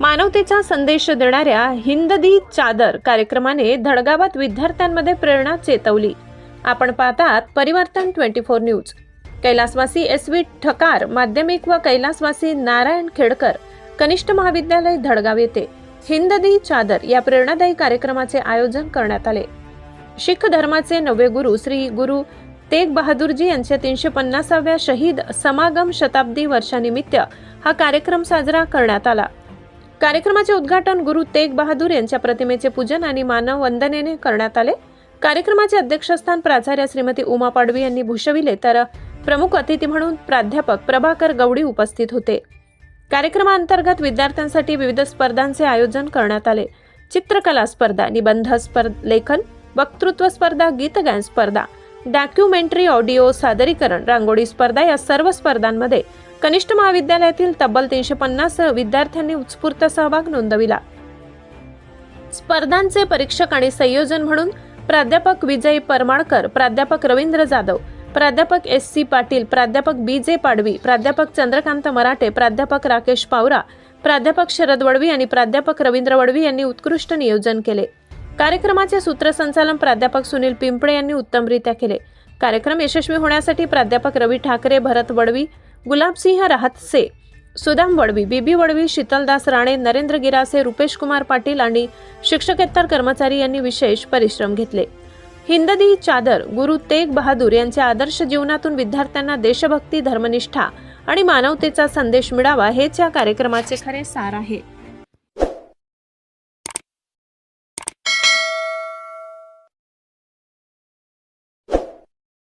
मानवतेचा संदेश देणाऱ्या हिंददी चादर कार्यक्रमाने धडगावात विद्यार्थ्यांमध्ये प्रेरणा चेतवली. आपण पाहतात परिवर्तन ट्वेंटी फोर न्यूज. कैलासवासी एस व्ही ठकार माध्यमिक व कैलासवासी नारायण खेडकर कनिष्ठ महाविद्यालय धडगाव येथे हिंददी चादर या प्रेरणादायी कार्यक्रमाचे आयोजन करण्यात आले. शीख धर्माचे नवे गुरु श्री गुरु तेग बहादूरजी यांच्या तीनशे पन्नासाव्या शहीद समागम शताब्दी वर्षानिमित्त हा कार्यक्रम साजरा करण्यात आला. कार्यक्रमाचे उद्घाटन गुरु तेग बहादूर यांच्या प्रतिमेचे पूजन आणि मानव वंदनेने करण्यात आले. कार्यक्रमाचे अध्यक्षस्थान प्राचार्य श्रीमती उमा पाडवी यांनी भूषविले तर प्रमुख अतिथी म्हणून प्राध्यापक प्रभाकर गवडी उपस्थित होते. कार्यक्रमाअंतर्गत विद्यार्थ्यांसाठी विविध स्पर्धांचे आयोजन करण्यात आले. चित्रकला स्पर्धा निबंध स्पर्धा लेखन वक्तृत्व स्पर्धा गीतगायन स्पर्धा डॉक्युमेंटरी ऑडिओ सादरीकरण रांगोळी स्पर्धा या सर्व स्पर्धांमध्ये कनिष्ठ महाविद्यालयातील तब्बल तीनशे पन्नास विद्यार्थ्यांनी उत्स्फूर्त सहभाग नोंदविला. स्पर्धांचे परीक्षक आणि संयोजन म्हणून प्राध्यापक विजय परमाळकर प्राध्यापक रवींद्र जाधव प्राध्यापक एस सी पाटील प्राध्यापक बी जे पाडवी प्राध्यापक चंद्रकांत मराठे प्राध्यापक राकेश पावरा प्राध्यापक शरद वडवी आणि प्राध्यापक रवींद्र वडवी यांनी उत्कृष्ट नियोजन केले. कार्यक्रमाचे सूत्रसंचालन प्राध्यापक सुनील पिंपळे यांनी उत्तमरित्या केले. कार्यक्रम यशस्वी होण्यासाठी प्राध्यापक रवी ठाकरे भरत वडवी गुलाबसिंह राहतसे सुदाम वडवी बीबी वडवी शीतलदास राणे नरेंद्र गिरासे रुपेश कुमार पाटील आणि शिक्षकेतर कर्मचारी यांनी विशेष परिश्रम घेतले. हिंददी चादर गुरु तेग बहादूर यांच्या आदर्श जीवनातून विद्यार्थ्यांना देशभक्ती धर्मनिष्ठा आणि मानवतेचा संदेश मिळावा हेच या कार्यक्रमाचे खरे सार आहे.